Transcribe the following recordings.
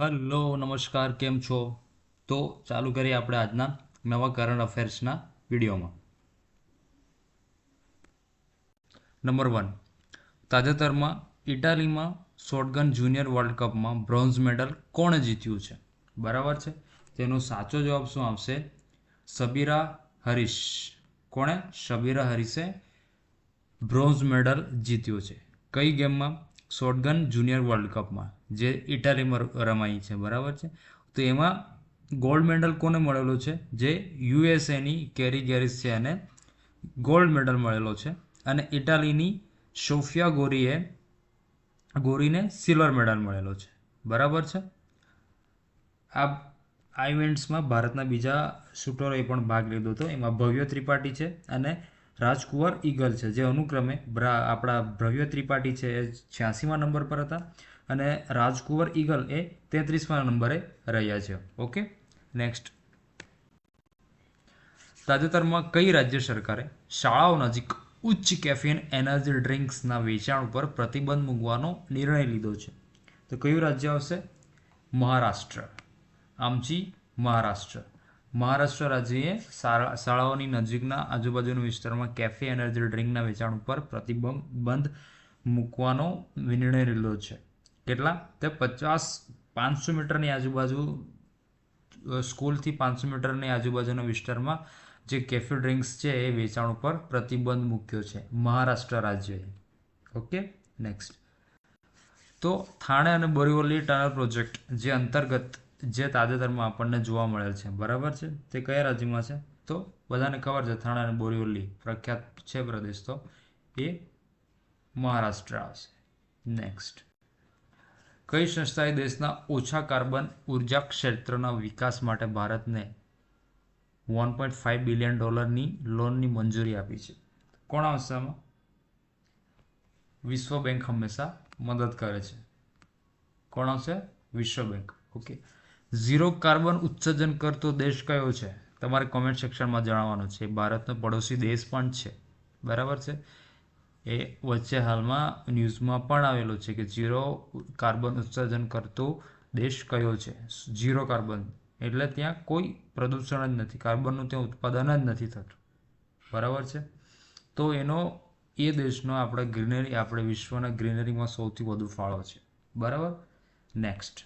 Hello, નમસ્કાર, કેમ છો? તો ચાલુ કરીએ આપણે આજના નવા કરંટ અફેર્સના વિડીયોમાં. નંબર વન તાજેતરમાં ઇટાલીમાં શોટગન જુનિયર વર્લ્ડ કપમાં બ્રોન્ઝ મેડલ કોણે જીત્યું છે? બરાબર છે? તેનો સાચો જવાબ શું આવશે? સબીરા હરીશ. કોણે? સબીરા હરીશે બ્રોન્ઝ મેડલ જીત્યો છે. કઈ ગેમમાં? શોટગન જુનિયર વર્લ્ડ કપમાં જે ઇટાલીમાં રમાઈ છે, બરાબર છે? તો એમાં ગોલ્ડ મેડલ કોને મળેલો છે? જે યુએસએની કેરી ગેરિસ છે અને ગોલ્ડ મેડલ મળેલો છે. અને ઇટાલીની સોફિયા ગોરીએ, ગોરીને સિલ્વર મેડલ મળેલો છે. બરાબર છે? આ આ ઇવેન્ટ્સમાં ભારતના બીજા શૂટરોએ પણ ભાગ લીધો હતો. એમાં ભવ્ય ત્રિપાઠી છે અને રાજકુંવર ઈગલ છે, જે અનુક્રમે આપણા ભવ્ય ત્રિપાઠી છે. એ છ્યાસીમાં નંબર પર હતા. અને રાજકુંવર ઈગલ એ તેત્રીસમાં નંબરે રહ્યા છે. ઓકે? નેક્સ્ટ તાજેતરમાં કઈ રાજ્ય સરકારે શાળાઓ નજીક ઉચ્ચ કેફીન એનર્જી ડ્રિંક્સના વેચાણ ઉપર પ્રતિબંધ મૂકવાનો નિર્ણય લીધો છે? તો કયું રાજ્ય આવશે? મહારાષ્ટ્ર. આમચી મહારાષ્ટ્ર. મહારાષ્ટ્ર રાજ્યએ શાળાઓની નજીકના આજુબાજુના વિસ્તારમાં કેફે એનર્જી ડ્રિંકના વેચાણ ઉપર પ્રતિબંધ મૂકવાનો નિર્ણય લીધો છે. કેટલા? તે પચાસ પાંચસો મીટરની આજુબાજુ સ્કૂલથી પાંચસો મીટરની આજુબાજુના વિસ્તારમાં જે કેફે ડ્રિંક્સ છે એ વેચાણ ઉપર પ્રતિબંધ મૂક્યો છે મહારાષ્ટ્ર રાજ્યએ. ઓકે? નેક્સ્ટ તો થાણે અને બોરીવલી ટનલ પ્રોજેક્ટ જે અંતર્ગત જે તાજેતરમાં આપણને જોવા મળેલ છે. બરાબર છે? તે કયા રાજ્યમાં છે? તો બધાને ખબર છે, થાણે અને બોરીવલી પ્રખ્યાત છે પ્રદેશ તો એ મહારાષ્ટ્ર આવશે. નેક્સ્ટ કઈ સંસ્થાએ દેશના ઓછા કાર્બન ઊર્જા ક્ષેત્રના વિકાસ માટે ભારતને વન પોઈન્ટ ફાઇવ બિલિયન ડોલરની લોનની મંજૂરી આપી છે? કોણ આવશે વિશ્વ બેંક હંમેશા મદદ કરે છે. કોણ આવશે? વિશ્વ બેંક. ઓકે. ઝીરો કાર્બન ઉત્સર્જન કરતો દેશ કયો છે? તમારે કોમેન્ટ સેક્શનમાં જણાવવાનું છે. ભારતનો પડોશી દેશ પણ છે. બરાબર છે? એ વચ્ચે હાલમાં ન્યૂઝમાં પણ આવેલો છે કે ઝીરો કાર્બન ઉત્સર્જન કરતો દેશ કયો છે? Zero carbon. એટલે ત્યાં કોઈ પ્રદૂષણ જ નથી. કાર્બનનું ત્યાં ઉત્પાદન જ નથી થતું. બરાબર છે? તો એનો, એ દેશનો આપણે ગ્રીનરી, આપણે વિશ્વના ગ્રીનરીમાં સૌથી વધુ ફાળો છે. બરાબર? નેક્સ્ટ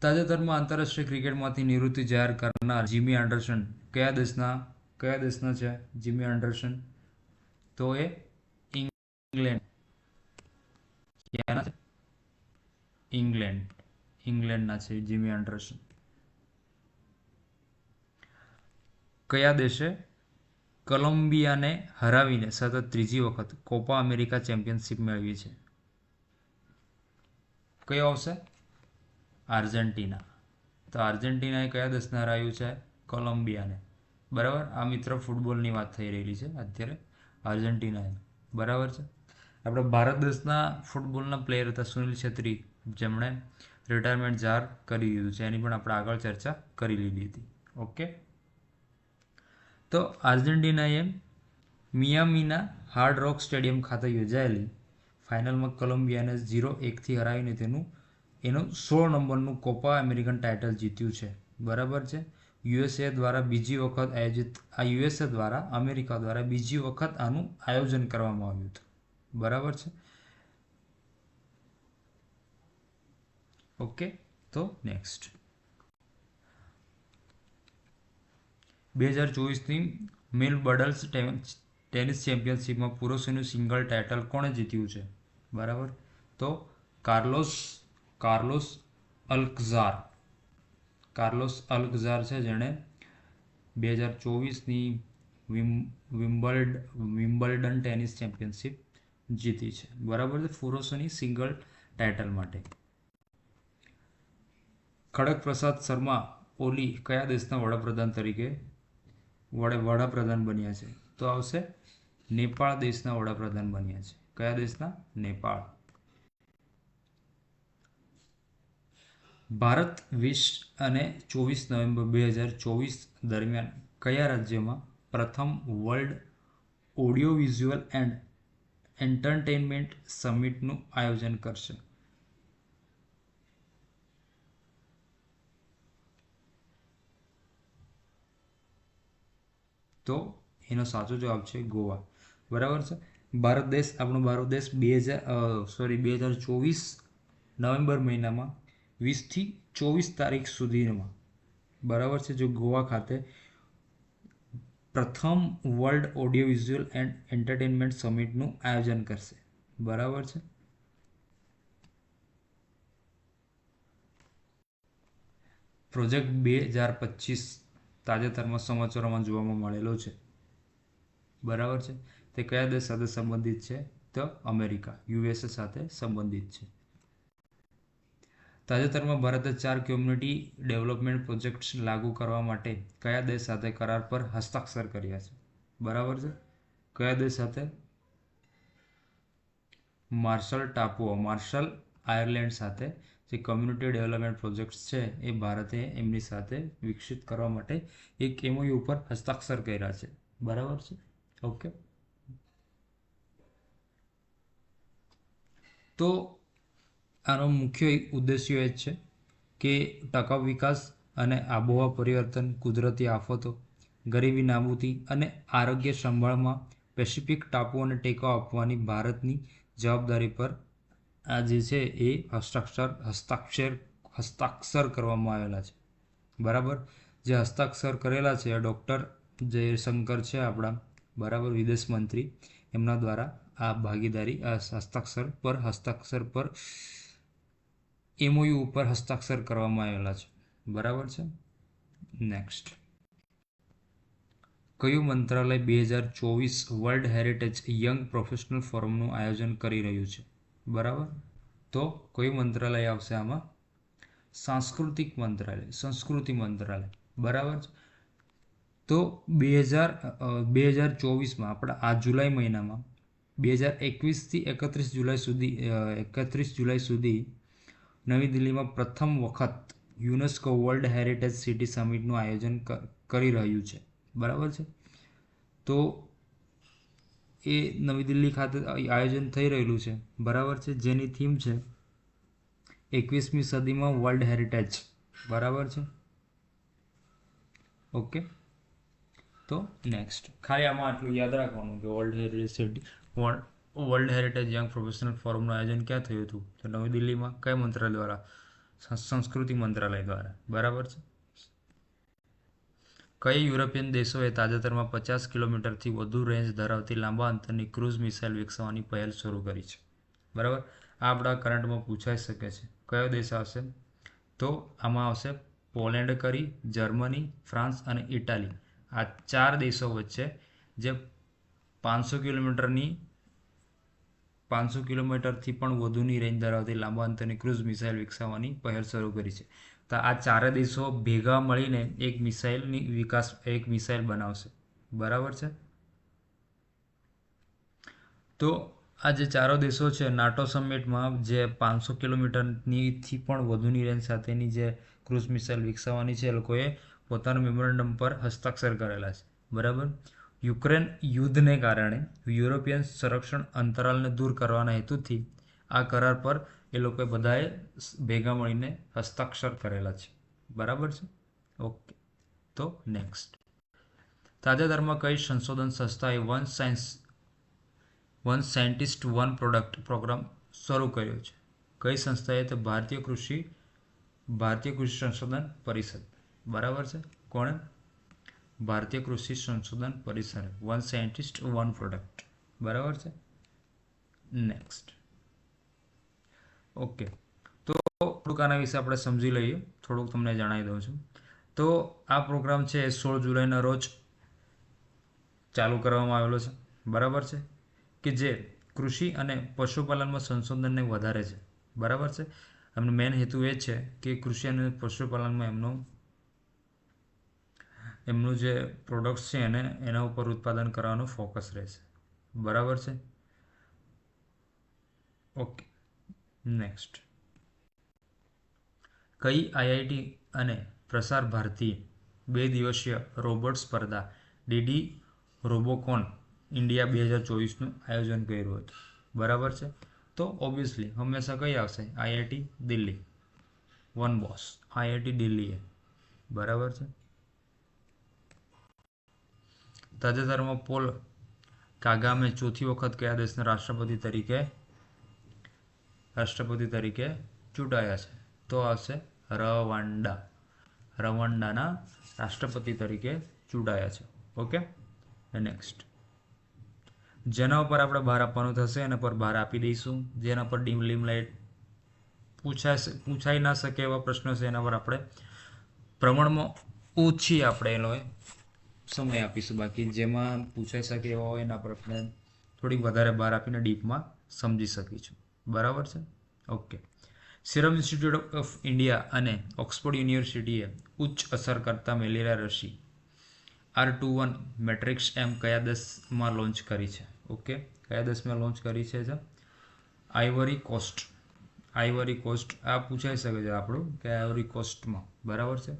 તાજેતરમાં આંતરરાષ્ટ્રીય ક્રિકેટમાંથી નિવૃત્તિ જાહેર કરનાર જીમી એન્ડરસન કયા દેશના કયા દેશના છે? Jimmy Anderson? તો એ ઇંગ્લેન્ડ ક્યાંના છે? ઇંગ્લેન્ડ ઇંગ્લેન્ડના છે જીમી એન્ડરસન કયા દેશે કોલંબિયાને હરાવીને સતત ત્રીજી વખત કોપા અમેરિકા ચેમ્પિયનશિપ મેળવી છે? કયો આવશે? આર્જેન્ટિના. તો આર્જેન્ટિનાએ કયા દેશને હરાવ્યું છે? કોલંબિયાને. બરાબર? આ મિત્ર ફૂટબોલની વાત થઈ રહેલી છે અત્યારે. આર્જેન્ટિનાએ બરાબર છે? આપણે ભારત દેશના ફૂટબોલના પ્લેયર હતા સુનિલ છેત્રી, જેમણે રિટાયરમેન્ટ જાહેર કરી દીધું છે. એની પણ આપણે આગળ ચર્ચા કરી લીધી હતી. ઓકે તો આર્જેન્ટિનાએ મિયામીના હાર્ડ રોક સ્ટેડિયમ ખાતે યોજાયેલી ફાઇનલમાં કોલંબિયાને ઝીરો એકથી હરાવીને તેનું એનું સોળ નંબરનું કોપા અમેરિકન ટાઇટલ જીત્યું છે. બરાબર છે? યુએસએ દ્વારા બીજી વખત આયોજિત, આ યુએસએ દ્વારા અમેરિકા દ્વારા બીજી વખત આનું આયોજન કરવામાં આવ્યું હતું. બરાબર છે? ઓકે, તો નેક્સ્ટ. બે હજાર ચોવીસની મિલ બડલ્સ ટેનિસ ચેમ્પિયનશિપમાં પુરુષોનું સિંગલ ટાઇટલ કોણે જીત્યું છે? બરાબર? તો Carlos Carlos Alcaraz. Carlos Alcaraz છે, જેણે બે હજાર ચોવીસની વિમ્બલ્ડ, વિમ્બલ્ડન ટેનિસ ચેમ્પિયનશિપ જીતી છે. બરાબર છે? પુરુષોની સિંગલ ટાઇટલ માટે. ખડક પ્રસાદ શર્મા ઓલી કયા દેશના વડાપ્રધાન તરીકે વડે, વડાપ્રધાન બન્યા છે? તો આવશે નેપાળ દેશના વડાપ્રધાન બન્યા છે. કયા દેશના? નેપાળ. ભારત વીસ અને ચોવીસ નવેમ્બર બે હજાર ચોવીસ દરમિયાન કયા રાજ્યમાં પ્રથમ world audio visual and entertainment સમિટનું આયોજન કરશે? તો એનો સાચો જવાબ છે ગોવા. બરાબર છે? ભારત દેશ, આપણો ભારત દેશ બે હજાર સોરી બે હજાર ચોવીસ નવેમ્બર મહિનામાં વીસથી ચોવીસ તારીખ સુધીમાં. બરાબર છે? જો ગોવા ખાતે પ્રથમ world audio visual and entertainment સમિટનું આયોજન કરશે. બરાબર છે? પ્રોજેક્ટ બે હજાર પચીસ તાજેતરમાં સમાચારોમાં જોવામાં મળેલો છે. બરાબર છે? તે કયા દેશ સાથે સંબંધિત છે? તો અમેરિકા યુએસએ સાથે સંબંધિત છે. તાજેતરમાં ભારતે ચાર કોમ્યુનિટી ડેવલપમેન્ટ પ્રોજેક્ટ્સ લાગુ કરવા માટે કયા દેશ સાથે કરાર પર હસ્તાક્ષર કર્યા છે? બરાબર છે? કયા દેશ સાથે? માર્શલ ટાપુઓ માર્શલ આયર્લેન્ડ સાથે જે કમ્યુનિટી ડેવલપમેન્ટ પ્રોજેક્ટ્સ છે એ ભારતે એમની સાથે વિકસિત કરવા માટે એક એમઓયુ ઉપર હસ્તાક્ષર કર્યા છે. બરાબર છે? ઓકે તો આનો મુખ્ય ઉદ્દેશ્ય એ જ છે કે ટકાઉ વિકાસ અને આબોહવા પરિવર્તન, કુદરતી આફતો, ગરીબી નાબૂદી અને આરોગ્ય સંભાળમાં પેસિફિક ટાપુઓને ટેકો આપવાની ભારતની જવાબદારી પર આ જે છે એ હસ્તાક્ષર હસ્તાક્ષર હસ્તાક્ષર કરવામાં આવેલા છે. બરાબર? જે હસ્તાક્ષર કરેલા છે ડૉક્ટર જયશંકર છે આપણા બરાબર વિદેશ મંત્રી. એમના દ્વારા આ ભાગીદારી, આ હસ્તાક્ષર પર હસ્તાક્ષર પર એમઓયુ ઉપર હસ્તાક્ષર કરવામાં આવેલા છે. બરાબર છે? નેક્સ્ટ કયું મંત્રાલય બે હજાર ચોવીસ વર્લ્ડ હેરિટેજ યંગ પ્રોફેશનલ ફોરમનું આયોજન કરી રહ્યું છે? બરાબર? તો કયું મંત્રાલય આવશે આમાં? સાંસ્કૃતિક મંત્રાલય, સંસ્કૃતિ મંત્રાલય. બરાબર છે? તો બે હજાર બે હજાર ચોવીસમાં આપણા આ જુલાઈ મહિનામાં બે હજાર એકવીસથી એકત્રીસ જુલાઈ સુધી એકત્રીસ જુલાઈ સુધી નવી દિલ્હીમાં પ્રથમ વખત યુનેસ્કો વર્લ્ડ હેરિટેજ સિટી સમિટનું આયોજન કરી રહ્યું છે. બરાબર છે? તો એ નવી દિલ્હી ખાતે આયોજન થઈ રહેલું છે. બરાબર છે? જેની થીમ છે એકવીસમી સદીમાં વર્લ્ડ હેરિટેજ. બરાબર છે? ઓકે. તો નેક્સ્ટ. ખાલી આમાં આટલું યાદ રાખવાનું કે world heritage city, world heritage young professional ફોરમનું આયોજન ક્યાં થયું હતું? તો નવી દિલ્હીમાં કયા મંત્રાલય દ્વારા? સંસ્કૃતિ મંત્રાલય દ્વારા. બરાબર છે? કઈ યુરોપિયન દેશોએ તાજેતરમાં પચાસ કિલોમીટરથી વધુ રેન્જ ધરાવતી લાંબા અંતરની ક્રૂઝ મિસાઇલ વિકસાવવાની પહેલ શરૂ કરી છે. બરાબર? આ આપણા કરંટમાં પૂછાઈ શકે છે. કયો દેશ આવશે? તો આમાં આવશે પોલેન્ડ કરી, જર્મની, ફ્રાન્સ અને ઇટાલી. આ ચાર દેશો વચ્ચે જે પાંચસો કિલોમીટરની પાંચસો કિલોમીટરથી પણ વધુની રેન્જ ધરાવતી લાંબા અંતરની ક્રૂઝ મિસાઇલ વિકસાવવાની પહેલ શરૂ કરી છે. તો આ ચારે દેશો ભેગા મળીને એક મિસાઇલની વિકાસ, એક મિસાઇલ બનાવશે. બરાબર છે? તો આ જે ચારો દેશો છે, નાટો સમિટમાં જે પાંચસો કિલોમીટરનીથી પણ વધુની રેન્જ સાથેની જે ક્રૂઝ મિસાઇલ વિકસાવવાની છે, એ લોકોએ પોતાના મેમોરેન્ડમ પર હસ્તાક્ષર કરેલા છે. બરાબર? યુક્રેન યુદ્ધને કારણે યુરોપિયન સંરક્ષણ અંતરાલને દૂર કરવાના હેતુથી આ કરાર પર એ લોકોએ બધાએ ભેગા મળીને હસ્તાક્ષર કરેલા છે. બરાબર છે? ઓકે. તો નેક્સ્ટ. તાજેતરમાં કઈ સંશોધન સંસ્થાએ one science, one scientist one product programme શરૂ કર્યો છે? કઈ સંસ્થાએ તો ભારતીય કૃષિ ભારતીય કૃષિ સંશોધન પરિષદ? બરાબર છે? કોણે? ભારતીય કૃષિ સંશોધન પરિસરે વન સાયન્ટિસ્ટ વન પ્રોડક્ટ બરાબર છે? નેક્સ્ટ ઓકે તો થોડુંક આના વિશે આપણે સમજી લઈએ. થોડુંક તમને જણાવી દઉં છું. તો આ પ્રોગ્રામ છે, સોળ જુલાઈના રોજ ચાલુ કરવામાં આવેલો છે. બરાબર છે? કે જે કૃષિ અને પશુપાલનમાં સંશોધનને વધારે છે. બરાબર છે? એમનો મેન હેતુ એ છે કે કૃષિ અને પશુપાલનમાં એમનું એમનું જે પ્રોડક્ટ્સ છે એને, એના ઉપર ઉત્પાદન કરવાનું ફોકસ રહેશે. બરાબર છે? ઓકે નેક્સ્ટ કઈ આઈઆઈટી અને પ્રસાર ભારતી બે દિવસીય રોબોટ સ્પર્ધા ડીડી રોબોકોન ઇન્ડિયા બે હજાર ચોવીસનું આયોજન કર્યું હતું. બરાબર છે? તો ઓબ્વિયસલી હંમેશા કઈ આવશે? IIT Delhi. One boss IIT દિલ્હીએ. બરાબર છે? તાજેતરમાં પોલ કાગામે ચોથી વખત કયા દેશના રાષ્ટ્રપતિ તરીકે રાષ્ટ્રપતિ તરીકે ચૂંટાયા છે? તો આવશે રવાંડા. રવાંડાના રાષ્ટ્રપતિ તરીકે ચૂંટાયા છે. ઓકે? નેક્સ્ટ જેના ઉપર આપણે બહાર આપવાનું થશે, એના પર બહાર આપી દઈશું. જેના પર ડીમ લીમ લાઈટ પૂછાય પૂછાઈ ના શકે એવા પ્રશ્નો છે, એના પર આપણે પ્રમાણમાં ઓછી આપણે એનો સમય આપીશું. બાકી જેમાં પૂછાઈ શકે એવા હોય એના પર આપણે થોડીક વધારે બહાર આપીને ડીપમાં સમજી શકીશું બરાબર છે? Okay. Serum institute of India અને ઓક્સફોર્ડ યુનિવર્સિટીએ ઉચ્ચ અસર કરતા મેલેરિયા રસી R two one matrix M કયા દસમાં લોન્ચ કરી છે? ઓકે. કયા દસમાં લોન્ચ કરી છે આઈવરી કોસ્ટ. Ivory cost. આ પૂછાઈ શકે છે આપણું કે આઈવરી કોસ્ટમાં. બરાબર છે?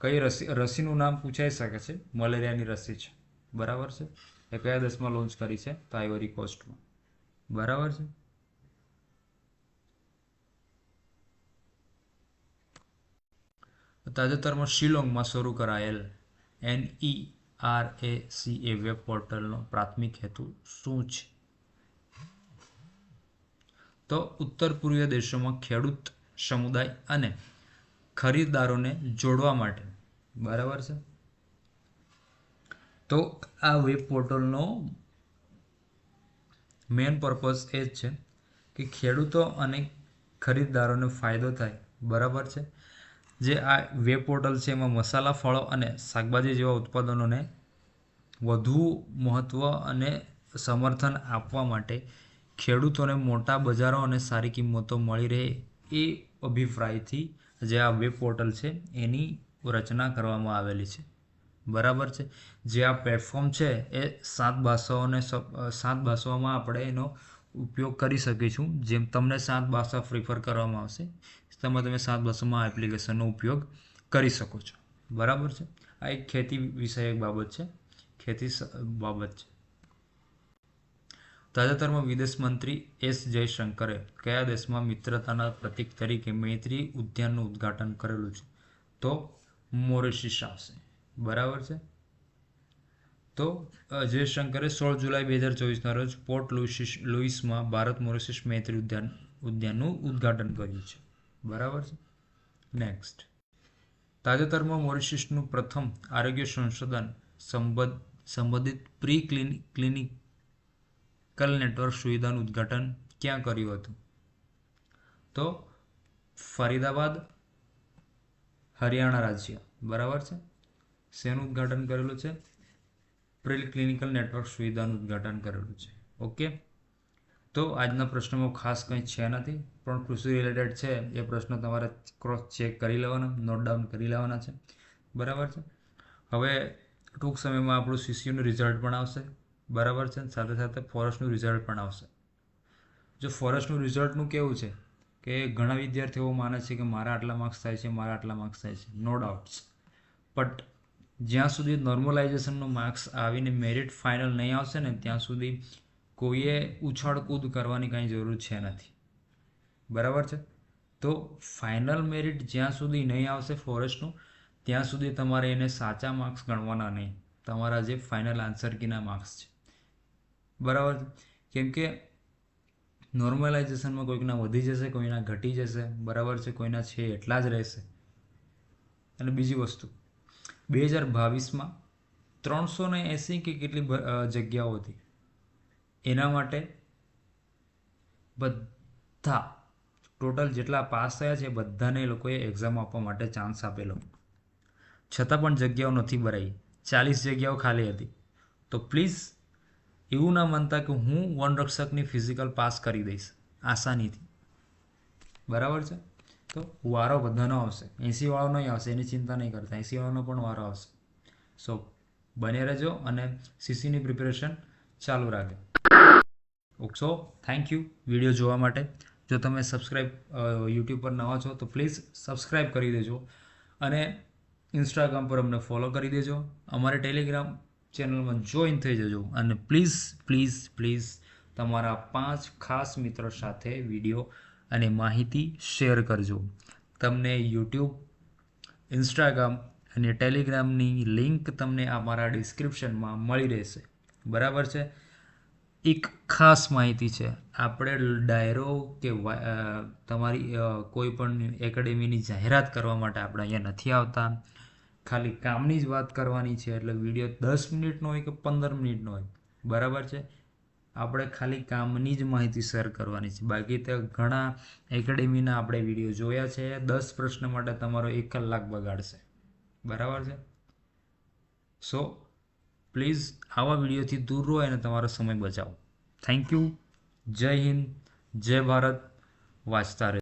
કઈ રસી, રસીનું નામ પૂછાઈ શકે છે? મલેરિયાની રસી છે. બરાબર છે? એ કયા દેશમાં લોન્ચ કરી છે તો આઈવરી કોસ્ટમાં બરાબર છે? તાજેતરમાં શિલોંગમાં શરૂ કરાયેલ N E R A C A web પોર્ટલનો પ્રાથમિક હેતુ શું છે? તો ઉત્તર પૂર્વીય દેશોમાં ખેડૂત સમુદાય અને ખરીદદારોને જોડવા માટે બરાબર છે? તો આ વેબ પોર્ટલનો મેન પર્પઝ એ જ છે કે ખેડૂતો અને ખરીદદારોને ફાયદો થાય. બરાબર છે? જે આ વેબ પોર્ટલ છે એમાં મસાલા ફળો અને શાકભાજી જેવા ઉત્પાદનોને વધુ મહત્ત્વ અને સમર્થન આપવા માટે ખેડૂતોને મોટા બજારો અને સારી કિંમતો મળી રહે એ અભિપ્રાયથી જે આ વેબ પોર્ટલ છે એની રચના કરવામાં આવેલી છે. બરાબર છે? જે આ પ્લેટફોર્મ છે, એ સાત ભાષાઓને સાત ભાષાઓમાં આપણે એનો ઉપયોગ કરી શકીશું. જેમ તમને સાત ભાષા પ્રિફર કરવામાં આવશે, તેમાં તમે સાત ભાષામાં એપ્લિકેશનનો ઉપયોગ કરી શકો છો. બરાબર છે? આ એક ખેતી વિષયક બાબત છે. ખેતી બાબત છે. તાજેતરમાં વિદેશ મંત્રી એસ જયશંકરે કયા દેશમાં મિત્રતાના પ્રતીક તરીકે મૈત્રી ઉદ્યાનનું ઉદ્ઘાટન કરેલું છે? તો મોરિશિસ આવશે બરાબર છે? તો જયશંકરે સોળ જુલાઈ બે હજાર ચોવીસના રોજ પોર્ટ લુઇસિસ, લુઇસમાં ભારત મોરિશિસ મૈત્રી ઉદ્યાન, ઉદ્યાનનું ઉદ્ઘાટન કર્યું છે. બરાબર છે? નેક્સ્ટ તાજેતરમાં મોરિશિસનું પ્રથમ આરોગ્ય સંશોધન સંબંધ, સંબંધિત પ્રી ક્લિનિક ક્લિનિકલ નેટવર્ક સુવિધાનું ઉદ્ઘાટન ક્યાં કર્યું હતું? તો, ફરીદાબાદ હરિયાણા રાજ્ય. બરાબર છે? શેનું ઉદ્ઘાટન કરેલું છે? પ્રિલ ક્લિનિકલ નેટવર્ક સુવિધાનું ઉદ્ઘાટન કરેલું છે. ઓકે? તો આજના પ્રશ્નમાં ખાસ કંઈ છે નથી, પણ કૃષિ રિલેટેડ છે, એ પ્રશ્નો તમારે ક્રોસ ચેક કરી લેવાના નોટ ડાઉન કરી લેવાના છે. બરાબર છે? હવે ટૂંક સમયમાં આપણું સીસીયુનું રિઝલ્ટ પણ આવશે. બરાબર છે? સાથે સાથે ફોરેસ્ટનું રિઝલ્ટ પણ આવશે. જો ફોરેસ્ટનું રિઝલ્ટનું કેવું છે? કે ઘણા વિદ્યાર્થીઓ માને છે કે મારા આટલા માર્ક્સ થાય છે, મારા આટલા માર્ક્સ થાય છે. નો ડાઉટ્સ બટ જ્યાં સુધી નોર્મલાઇઝેશનનો માર્ક્સ આવીને મેરિટ ફાઇનલ નહીં આવશે ને, ત્યાં સુધી કોઈએ ઉછાળકૂદ કરવાની કાંઈ જરૂર છે નથી. બરાબર છે? તો ફાઇનલ મેરિટ જ્યાં સુધી નહીં આવશે ફોરેસ્ટનું ત્યાં સુધી તમારે એને સાચા માર્ક્સ ગણવાના નહીં. તમારા જે ફાઇનલ આન્સર કીના માર્ક્સ છે. બરાબર કેમ કે નોર્મલાઇઝેશનમાં કોઈકના વધી જશે, કોઈના ઘટી જશે, બરાબર છે, કોઈના છે એટલા જ રહેશે. અને બીજી વસ્તુ બે હજાર બાવીસમાં ત્રણસો ને એંસી કે કેટલી જગ્યાઓ હતી? એના માટે બધા, ટોટલ જેટલા પાસ થયા છે, બધાને લોકોએ એક્ઝામ આપવા માટે ચાન્સ આપેલો. છતાં પણ જગ્યાઓ નથી ભરાઈ. ચાલીસ જગ્યાઓ ખાલી હતી. તો પ્લીઝ એવું ના માનતા કે હું વનરક્ષકની ફિઝિકલ પાસ કરી દઈશ. આસાનીથી. બરાબર છે? તો વારો બધાનો આવશે. એંસીવાળો નહીં આવશે, એની ચિંતા નહીં કરતા. એંસીવાળાનો પણ વારો આવશે. સો બને રહેજો અને સીસીની પ્રિપેરેશન ચાલુ રાખજો. સો થેન્ક યુ વીડિયો જોવા માટે. જો તમે સબસ્ક્રાઈબ યુટ્યુબ પર નવા છો, તો પ્લીઝ સબસ્ક્રાઈબ કરી દેજો. અને ઇન્સ્ટાગ્રામ પર અમને ફોલો કરી દેજો. અમારે ટેલિગ્રામ ચેનલમાં જોઈન થઈ જજો અને પ્લીઝ પ્લીઝ પ્લીઝ તમારા પાંચ ખાસ મિત્રો સાથે વીડિયો અને માહિતી શેર કરજો. તમને યુટ્યુબ, ઇન્સ્ટાગ્રામ અને ટેલિગ્રામની લિંક તમને અમારા ડિસ્ક્રિપ્શનમાં મળી રહેશે. બરાબર છે? એક ખાસ માહિતી છે. આપણે ડાયરો કે તમારી કોઈ પણ એકેડેમીની જાહેરાત કરવા માટે આપણે અહીંયા નથી આવતા. ખાલી કામની જ વાત કરવાની છે, એટલે વીડિયો દસ મિનિટનો હોય કે પંદર મિનિટનો હોય. બરાબર છે? આપણે ખાલી કામની જ માહિતી શેર કરવાની છે. બાકી તો ઘણા એકેડેમીના આપણે વીડિયો જોયા છે. દસ પ્રશ્ન માટે તમારો એક કલાક બગાડશે. બરાબર છે? સો પ્લીઝ આવા વિડીયોથી દૂર રહો અને તમારો સમય બચાવો. થેન્ક યુ જય હિન્દ. જય ભારત. વાંચતા રહે